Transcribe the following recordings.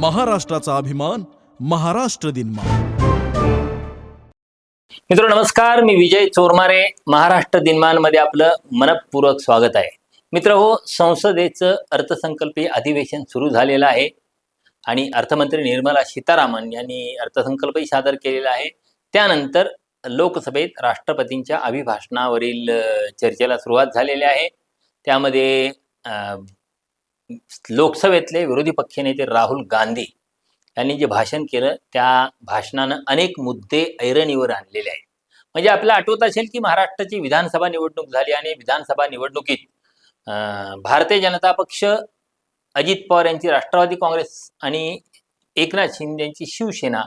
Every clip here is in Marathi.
महाराष्ट्राचा अभिमान महाराष्ट्र दिन मित्र नमस्कार. मी विजय चोरमारे महाराष्ट्र दिनमानमध्ये आपलं मनपूर्वक स्वागत आहे. मित्र हो संसदेचं अर्थसंकल्पीय अधिवेशन सुरू झालेलं आहे आणि अर्थमंत्री निर्मला सीतारामन यांनी अर्थसंकल्पही सादर केलेला आहे. त्यानंतर लोकसभेत राष्ट्रपतींच्या अभिभाषणावरील चर्चेला सुरुवात झालेली आहे. त्यामध्ये लोकसभेतले विरोधी पक्षनेते राहुल गांधी यांनी जे भाषण केलं त्या भाषणानं अनेक मुद्दे ऐरणीवर आणलेले आहेत. म्हणजे आपल्याला आठवत असेल की महाराष्ट्राची विधानसभा निवडणूक झाली आणि विधानसभा निवडणुकीत भारतीय जनता पक्ष अजित पवार यांची राष्ट्रवादी काँग्रेस आणि एकनाथ शिंदे यांची शिवसेना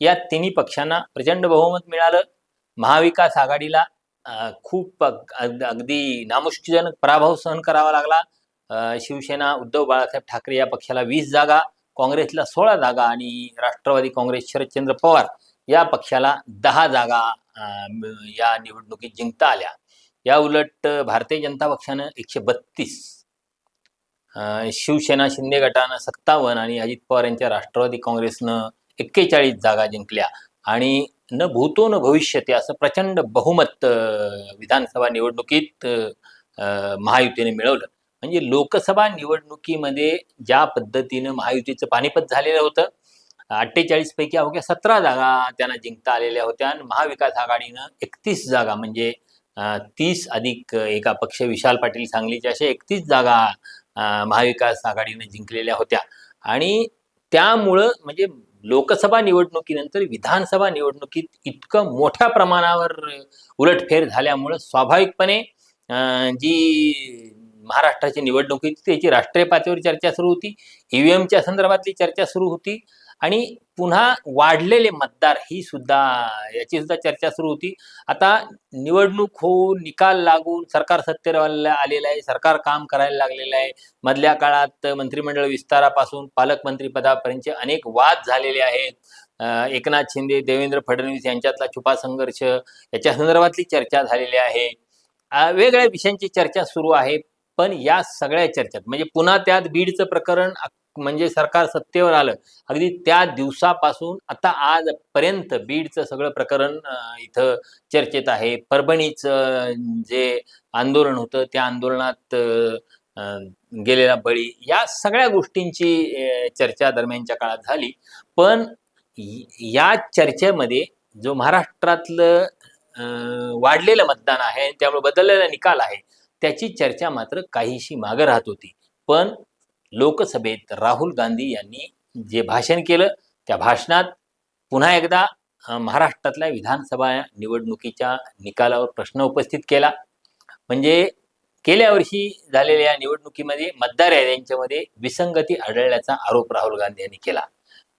या तिन्ही पक्षांना प्रचंड बहुमत मिळालं. महाविकास आघाडीला खूप अगदी नामुष्कीजनक पराभव सहन करावा लागला. शिवसेना उद्धव बाळासाहेब ठाकरे या पक्षाला वीस जागा काँग्रेसला सोळा जागा आणि राष्ट्रवादी काँग्रेस शरदचंद्र पवार या पक्षाला दहा जागा या निवडणुकीत जिंकता आल्या. या उलट भारतीय जनता पक्षानं एकशे बत्तीस शिवसेना शिंदे गटानं सत्तावन्न आणि अजित पवार यांच्या राष्ट्रवादी काँग्रेसनं एक्केचाळीस जागा जिंकल्या. आणि न भूतो न भविष्यते असं प्रचंड बहुमत विधानसभा निवडणुकीत महायुतीने मिळवलं. म्हणजे लोकसभा निवडणुकीमध्ये ज्या पद्धतीनं महायुतीचं पानिपत झालेलं होतं अठ्ठेचाळीस पैकी अवघ्या सतरा जागा त्यांना जिंकता आलेल्या होत्या आणि महाविकास आघाडीनं एकतीस जागा म्हणजे तीस अधिक एका पक्ष विशाल पाटील सांगलीच्या अशा एकतीस जागा महाविकास आघाडीनं जिंकलेल्या होत्या. आणि त्यामुळं म्हणजे लोकसभा निवडणुकीनंतर विधानसभा निवडणुकीत इतकं मोठ्या प्रमाणावर उलटफेर झाल्यामुळं स्वाभाविकपणे जी महाराष्ट्राची निवडणूक होती त्याची राष्ट्रीय पातळीवर चर्चा सुरू होती ईव्हीएमच्या संदर्भातली चर्चा सुरू होती आणि पुन्हा वाढलेले मतदार ही सुद्धा याची सुद्धा चर्चा सुरू होती. आता निवडणूक होऊन निकाल लागून सरकार सत्तेवर आलेलं आहे सरकार काम करायला लागलेलं आहे. मधल्या काळात मंत्रिमंडळ विस्तारापासून पालकमंत्रीपदापर्यंतचे अनेक वाद झालेले आहेत. एकनाथ शिंदे देवेंद्र फडणवीस यांच्यातला छुपा संघर्ष याच्या संदर्भातली चर्चा झालेली आहे. वेगळ्या विषयांची चर्चा सुरू आहे. पण या सगळ्या चर्चेत म्हणजे पुन्हा त्यात बीडचं प्रकरण म्हणजे सरकार सत्तेवर आलं अगदी त्या दिवसापासून आता आजपर्यंत बीडचं सगळं प्रकरण इथं चर्चेत आहे. परभणीचं जे आंदोलन होतं त्या आंदोलनात अं, गेलेला बळी या सगळ्या गोष्टींची चर्चा दरम्यानच्या काळात झाली. पण या चर्चेमध्ये जो महाराष्ट्रातलं अं, वाढलेलं मतदान आहे त्यामुळे बदललेला निकाल आहे त्याची चर्चा मात्र काहीशी मागं राहत होती. पण लोकसभेत राहुल गांधी यांनी जे भाषण केलं त्या भाषणात पुन्हा एकदा महाराष्ट्रातल्या विधानसभा निवडणुकीच्या निकालावर प्रश्न उपस्थित केला. म्हणजे गेल्या वर्षी झालेल्या या निवडणुकीमध्ये मतदार याद्यांच्यामध्ये विसंगती आढळल्याचा आरोप राहुल गांधी यांनी केला.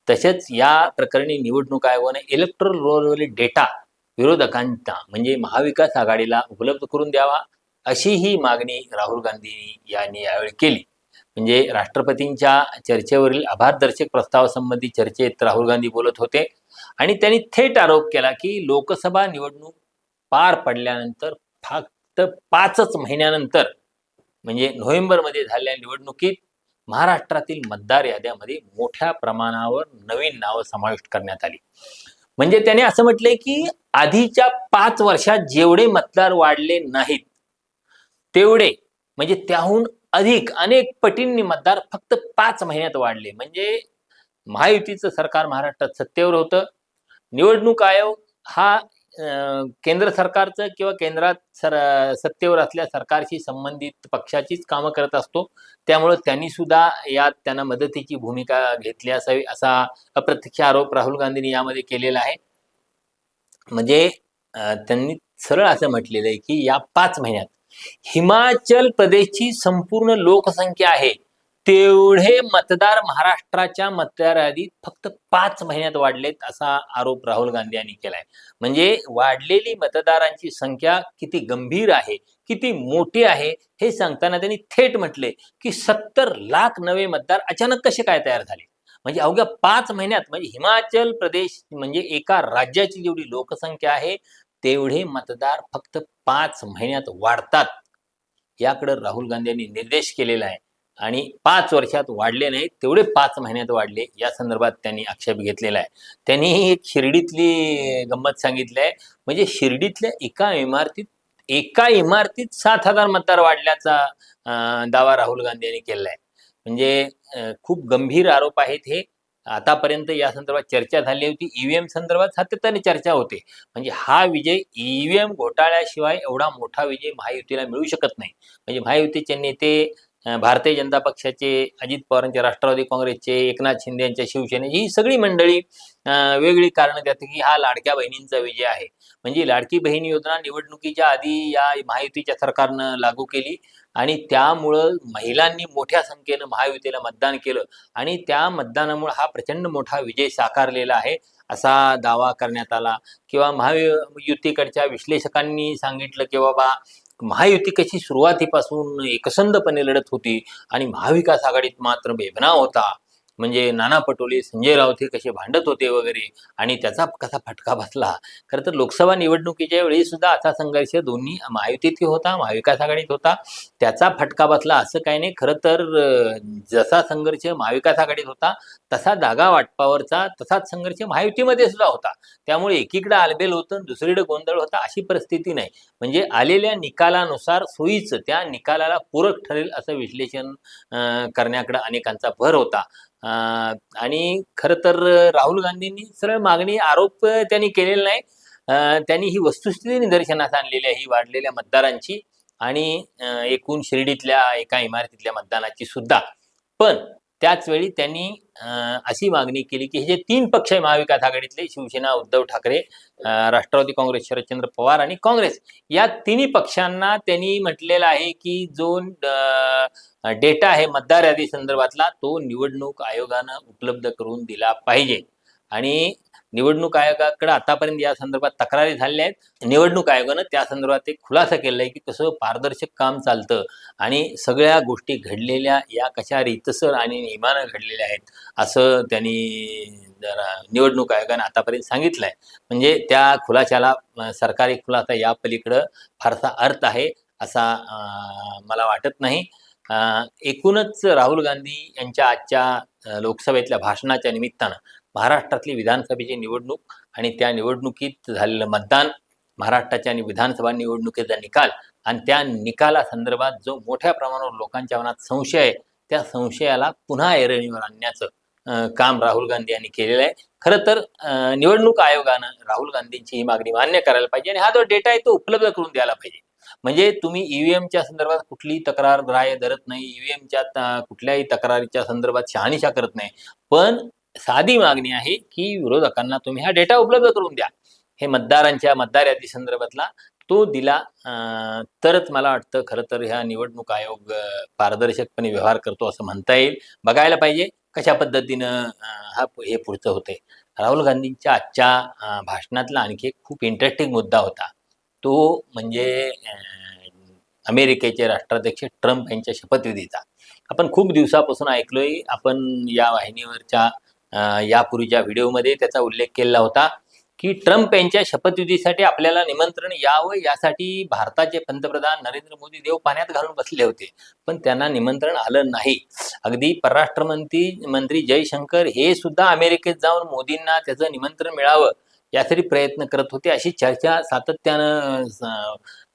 तसेच या प्रकरणी निवडणूक आयोगाने इलेक्ट्रल रोलवरील डेटा विरोधकांना म्हणजे महाविकास आघाडीला उपलब्ध करून द्यावा अशी ही मागणी राहुल गांधी यांनी यावेळी केली. म्हणजे राष्ट्रपतींच्या चर्चेवरील आभारदर्शक प्रस्तावासंबंधी चर्चेत राहुल गांधी बोलत होते. आणि त्यांनी थेट आरोप केला की लोकसभा निवडणूक पार पडल्यानंतर फक्त पाचच महिन्यानंतर म्हणजे नोव्हेंबरमध्ये झालेल्या निवडणुकीत महाराष्ट्रातील मतदार याद्यामध्ये मोठ्या प्रमाणावर नवीन नावं समाविष्ट करण्यात आली. म्हणजे त्याने असं म्हटलंय की आधीच्या पाच वर्षात जेवढे मतदार वाढले नाहीत तेवढे म्हणजे त्याहून अधिक अनेक पटींनी मतदार फक्त पाच महिन्यात वाढले. म्हणजे महायुतीचं सरकार महाराष्ट्रात सत्तेवर होतं. निवडणूक आयोग हा केंद्र सरकारचं किंवा केंद्रात सर सत्तेवर असल्या सरकारशी संबंधित पक्षाचीच कामं करत असतो. त्यामुळं त्यांनी सुद्धा यात त्यांना मदतीची भूमिका घेतली असावी असा अप्रत्यक्ष आरोप राहुल गांधींनी यामध्ये केलेला आहे. म्हणजे त्यांनी सरळ असं म्हटलेलं आहे की या पाच महिन्यात हिमाचल प्रदेशची संपूर्ण लोकसंख्या आहे. तेवढे मतदार महाराष्ट्राच्या मतदार यादीत फक्त पाच महिन्यात वाढलेत असा आरोप राहुल गांधी यांनी केलाय. म्हणजे वाढलेली मतदारांची संख्या किती गंभीर आहे किती मोठी आहे हे सांगताना त्यांनी थेट म्हटले की सत्तर लाख नवे मतदार अचानक कसे काय तयार झाले? म्हणजे अवघ्या पाच महिन्यात म्हणजे हिमाचल प्रदेश म्हणजे एका राज्याची जेवढी लोकसंख्या आहे तेवढे मतदार फक्त पाच महिन्यात वाढतात. याकडे राहुल गांधी यांनी निर्देश केलेला आहे. आणि पाच वर्षात वाढले नाहीत तेवढे पाच महिन्यात वाढले. या संदर्भात त्यांनी आक्षेप घेतलेला आहे. त्यांनी एक शिर्डीतली गंमत सांगितली आहे. म्हणजे शिर्डीतल्या एका इमारतीत एका इमारतीत सात हजार मतदार वाढल्याचा अं, दावा राहुल गांधी यांनी केलेला आहे. म्हणजे खूप गंभीर आरोप आहेत हे. आतापर्यंत या संदर्भात चर्चा झाली होती. ईव्हीएम संदर्भात सातत्याने चर्चा होते. म्हणजे हा विजय ईव्हीएम घोटाळ्याशिवाय एवढा मोठा विजय महायुतीला मिळू शकत नाही. म्हणजे महायुतीचे नेते भारतीय जनता पक्षाचे अजित पवारांचे राष्ट्रवादी काँग्रेसचे एकनाथ शिंदे यांच्या शिवसेनेची ही सगळी मंडळी वेगळी कारणं देतात की हा लाडक्या बहिणींचा विजय आहे. म्हणजे लाडकी बहीण योजना निवडणुकीच्या आधी या महायुतीच्या सरकारनं लागू केली. आणि त्यामुळं महिलांनी मोठ्या संख्येनं महायुतीला मतदान केलं. आणि त्या मतदानामुळे हा प्रचंड मोठा विजय साकारलेला आहे असा दावा करण्यात आला. किंवा महायुतीकडच्या विश्लेषकांनी सांगितलं की बाबा महायुती कशी सुरुवातीपासून एकसंधपणे लढत होती आणि महाविकास आघाडीत मात्र बेबनाव होता. म्हणजे नाना पटोले संजय राऊत हे कसे भांडत होते वगैरे आणि त्याचा कसा फटका बसला. खरं तर लोकसभा निवडणुकीच्या वेळी सुद्धा असा संघर्ष दोन्ही महायुतीत होता महाविकास आघाडीत होता. त्याचा फटका बसला असं काही नाही. खरं तर जसा संघर्ष महाविकास आघाडीत होता तसा जागा वाटपावरचा तसाच संघर्ष महायुतीमध्ये सुद्धा होता. त्यामुळे एकीकडे आलबेल होतं दुसरीकडे गोंधळ होता अशी परिस्थिती नाही. म्हणजे आलेल्या निकालानुसार सोयीचं त्या निकालाला पूरक ठरेल असं विश्लेषण करण्याकडे अनेकांचा भर होता. आणि खर तर राहुल गांधींनी सरळ मागणी आरोप त्यांनी केलेला नाही. त्यांनी ही वस्तुस्थिती निदर्शनास आणलेली आहे ही वाढलेल्या मतदारांची आणि एकूण शिर्डीतल्या एका इमारतीतल्या मतदानाची सुद्धा. पण त्याच वेळी त्यांनी अशी मागणी केली की हे जे तीन पक्ष आहे महाविकास आघाडीतले शिवसेना उद्धव ठाकरे राष्ट्रवादी काँग्रेस शरदचंद्र पवार आणि काँग्रेस या तिन्ही पक्षांना त्यांनी म्हटलेलं आहे की जो डेटा आहे मतदार यादी संदर्भातला तो निवडणूक आयोगानं उपलब्ध करून दिला पाहिजे. आणि निवडणूक आयोगाकडे आतापर्यंत या संदर्भात तक्रारी झालेल्या आहेत. निवडणूक आयोगानं त्या संदर्भात एक खुलासा केलेला आहे की कसं पारदर्शक काम चालतं आणि सगळ्या गोष्टी घडलेल्या या कशा रीतसर आणि नियमानं घडलेल्या आहेत असं त्यांनी जरा निवडणूक आयोगानं आतापर्यंत सांगितलं आहे म्हणजे त्या खुलाशाला सरकारी खुलासा या पलीकडं फारसा अर्थ आहे असा मला वाटत नाही. एकूणच राहुल गांधी यांच्या आजच्या लोकसभेतल्या भाषणाच्या निमित्तानं महाराष्ट्रातली विधानसभेची निवडणूक आणि त्या निवडणुकीत झालेलं मतदान महाराष्ट्राच्या आणि विधानसभा निवडणुकीचा निकाल आणि त्या निकाला संदर्भात जो मोठ्या प्रमाणावर लोकांच्या मनात संशय आहे त्या संशयाला पुन्हा ऐरणीवर आणण्याचं काम राहुल गांधी यांनी केलेलं आहे. खरं तर निवडणूक आयोगानं राहुल गांधींची ही मागणी मान्य करायला पाहिजे आणि हा जो डेटा आहे तो उपलब्ध करून द्यायला पाहिजे. म्हणजे तुम्ही ईव्हीएमच्या संदर्भात कुठलीही तक्रार ग्राह्य धरत नाही ईव्हीएमच्या कुठल्याही तक्रारीच्या संदर्भात शहानिशा करत नाही. पण साधी मागणी आहे की विरोधकांना तुम्ही हा डेटा उपलब्ध करून द्या. हे मतदारांच्या मतदार यादी संदर्भातला तो दिला तरच मला वाटतं खरं तर ह्या निवडणूक आयोग पारदर्शकपणे व्यवहार करतो असं म्हणता येईल. बघायला पाहिजे कशा पद्धतीनं हा हे पुढचं होते राहुल गांधींच्या आजच्या भाषणातला आणखी एक खूप इंटरेस्टिंग मुद्दा होता. तो म्हणजे अमेरिकेचे राष्ट्राध्यक्ष ट्रम्प यांच्या शपथविधीचा. आपण खूप दिवसापासून ऐकलोय आपण या वाहिनीवरच्या यापूर्वीच्या व्हिडिओमध्ये त्याचा उल्लेख केलेला होता की ट्रम्प यांच्या शपथविधीसाठी आपल्याला निमंत्रण यावं यासाठी भारताचे पंतप्रधान नरेंद्र मोदी देव पाण्यात घालून बसले होते. पण त्यांना निमंत्रण आलं नाही. अगदी परराष्ट्र मंत्री मंत्री जयशंकर हे सुद्धा अमेरिकेत जाऊन मोदींना त्याचं निमंत्रण मिळावं यासाठी प्रयत्न करत होते अशी चर्चा सातत्यानं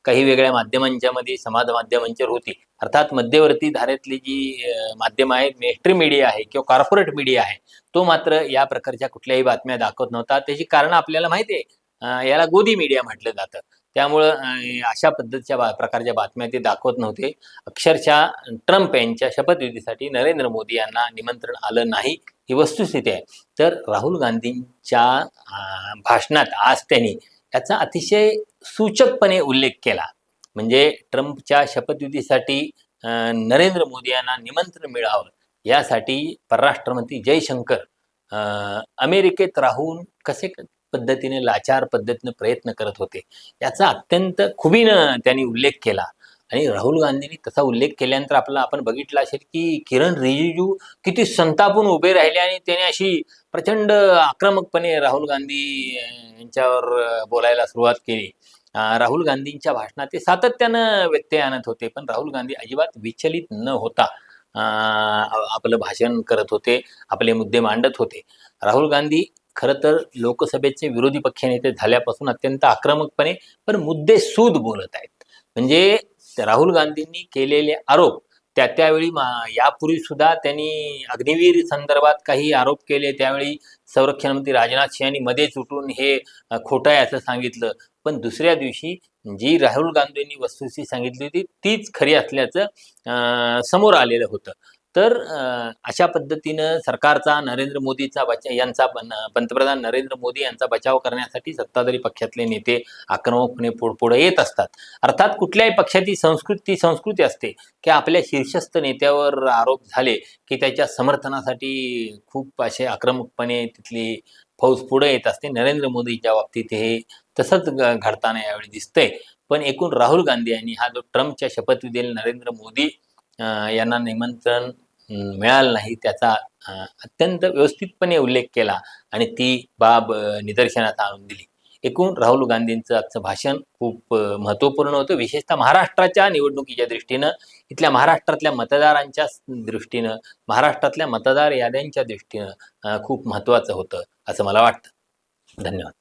काही वेगळ्या माध्यमांच्या मध्ये समाज माध्यमांच्यावर होती अर्थात मध्यवर्ती धारेतली जी माध्यम आहे मेस्ट्री मीडिया आहे किंवा कॉर्पोरेट मीडिया आहे तो मात्र या प्रकारच्या कुठल्याही बातम्या दाखवत नव्हता. त्याची कारण आपल्याला माहिती आहे. याला गोदी मीडिया म्हटलं जातं. त्यामुळं अशा पद्धतीच्या बा- प्रकारच्या बातम्या ते दाखवत नव्हते. अक्षरशः ट्रम्प यांच्या शपथविधीसाठी नरेंद्र मोदी यांना निमंत्रण आलं नाही ही वस्तुस्थिती आहे. तर राहुल गांधींच्या भाषणात आज त्यांनी याचा अतिशय सूचकपणे उल्लेख केला. म्हणजे ट्रम्पच्या शपथविधीसाठी नरेंद्र मोदी यांना निमंत्रण मिळावं यासाठी परराष्ट्रमंत्री जयशंकर अमेरिकेत राहून कसे पद्धतीने लाचार पद्धतीने प्रयत्न करत होते याचा अत्यंत खुबीनं त्यांनी उल्लेख केला. आणि राहुल गांधींनी तसा उल्लेख केल्यानंतर आपला आपण बघितलं असेल की किरण रिजिजू किती संतापून उभे राहिले आणि त्याने अशी प्रचंड आक्रमकपणे राहुल गांधी यांच्यावर बोलायला सुरुवात केली. राहुल गांधींच्या भाषणात ते सातत्यानं व्यत्यय आणत होते पण राहुल गांधी अजिबात विचलित न होता आपलं भाषण करत होते आपले मुद्दे मांडत होते. राहुल गांधी खरं तर लोकसभेचे विरोधी पक्षनेते झाल्यापासून अत्यंत आक्रमकपणे पण मुद्दे सूद बोलत आहेत. म्हणजे राहुल गांधींनी केलेले आरोप त्या त्यावेळी यापूर्वी सुद्धा त्यांनी अग्निवीर संदर्भात काही आरोप केले. त्यावेळी संरक्षण मंत्री राजनाथ सिंह यांनी मध्येच उठून हे खोटं आहे असं सांगितलं. पण दुसऱ्या दिवशी जी राहुल गांधींनी वस्तुस्थिती सांगितली होती तीच खरी असल्याचं समोर आलेलं होतं. तर अशा पद्धतीनं सरकारचा नरेंद्र मोदीचा बचा यांचा पंतप्रधान नरेंद्र मोदी यांचा बचाव करण्यासाठी सत्ताधारी पक्षातले नेते आक्रमकपणे पुढ पुढे येत असतात. अर्थात कुठल्याही पक्षाची संस्कृती संस्कृती असते की आपल्या शीर्षस्थ नेत्यावर आरोप झाले की त्याच्या समर्थनासाठी खूप असे आक्रमकपणे तिथली फौज पुढे येत असते. नरेंद्र मोदीच्या बाबतीत हे तसंच घडताना यावेळी दिसतंय. पण एकूण राहुल गांधी यांनी हा जो ट्रम्पच्या शपथविधीला नरेंद्र मोदी यांना निमंत्रण मिळालं नाही त्याचा अत्यंत व्यवस्थितपणे उल्लेख केला आणि ती बाब निदर्शनात आणून दिली. एकूण राहुल गांधींचं आजचं भाषण खूप महत्त्वपूर्ण होतं. विशेषतः महाराष्ट्राच्या निवडणुकीच्या दृष्टीनं इथल्या महाराष्ट्रातल्या मतदारांच्या दृष्टीनं महाराष्ट्रातल्या मतदार याद्यांच्या दृष्टीनं खूप महत्त्वाचं होतं असं मला वाटतं. धन्यवाद.